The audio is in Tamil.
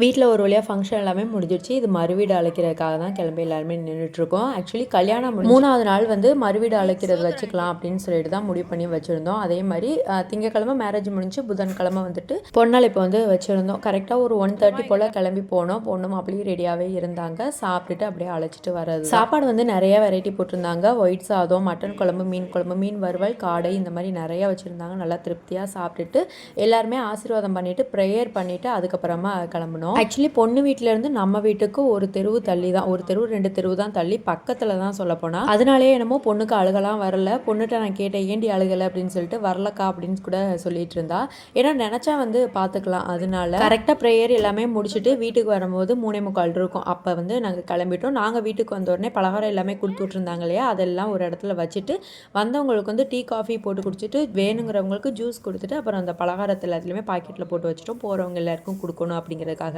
வீட்டில் ஒரு வழியாக ஃபங்க்ஷன் எல்லாமே முடிஞ்சிடுச்சு இது மறுவீடு அழைக்கிறதுக்காக தான் கிளம்பி எல்லாருமே நின்றுட்டுருக்கோம் ஆக்சுவலி கல்யாணம் மூணாவது நாள் வந்து மறுவீடு அழைக்கிறது வச்சுக்கலாம் அப்படின்னு சொல்லிட்டு தான் முடிவு பண்ணி வச்சுருந்தோம். அதே மாதிரி திங்கக்கிழமை மேரேஜ் முடிஞ்சு புதன்கிழமை வந்துட்டு பொண்ணழைப்பு வந்து வச்சுருந்தோம். கரெக்டாக ஒரு ஒன் தேர்ட்டி போல் கிளம்பி போனோம். பொண்ணும் அப்படியே ரெடியாகவே இருந்தாங்க. சாப்பிட்டுட்டு அப்படியே அழைச்சிட்டு வர்றது சாப்பாடு வந்து நிறைய வெரைட்டி போட்டிருந்தாங்க. ஒயிட் சாதம் மட்டன் குழம்பு மீன் குழம்பு மீன் வறுவல் காடை இந்த மாதிரி நிறைய வச்சுருந்தாங்க. நல்லா திருப்தியாக சாப்பிட்டுட்டு எல்லாருமே ஆசீர்வாதம் பண்ணிட்டு ப்ரேயர் பண்ணிட்டு அதுக்கப்புறமா கிளம்பணும் ஆக்சுவலி பொண்ணு வீட்டிலேருந்து இருந்து நம்ம வீட்டுக்கு ஒரு தெருவு தள்ளி தான் ஒரு தெருவு ரெண்டு தெருவு தான் தள்ளி பக்கத்துல தான் சொல்ல போனா. அதனாலே என்னமோ பொண்ணுக்கு அழுகலாம் வரல. பொண்ணுகிட்ட நான் கேட்டேன் ஏண்டி அழுகலை? அப்படின்னு சொல்லிட்டு வரலக்கா அப்படின்னு கூட சொல்லிட்டு இருந்தா. ஏன்னா நினைச்சா வந்து பார்த்துக்கலாம் அதனால கரெக்டாக ப்ரேயர் எல்லாமே முடிச்சுட்டு வீட்டுக்கு வரும்போது மூணே முக்கால் இருக்கும். அப்போ வந்து நாங்கள் கிளம்பிட்டோம். நாங்கள் வீட்டுக்கு வந்த உடனே பலகாரம் எல்லாமே கொடுத்து விட்ருந்தாங்க இல்லையா? அதெல்லாம் ஒரு இடத்துல வச்சுட்டு வந்தவங்களுக்கு வந்து டீ காஃபி போட்டு குடிச்சிட்டு வேணுங்கிறவங்களுக்கு ஜூஸ் கொடுத்துட்டு அப்புறம் அந்த பலகாரத்தில் எல்லாத்துலேயுமே பாக்கெட்டில் போட்டு வச்சுட்டோம். போகிறவங்க எல்லாருக்கும் கொடுக்கணும் அப்படிங்கிறதுக்காக.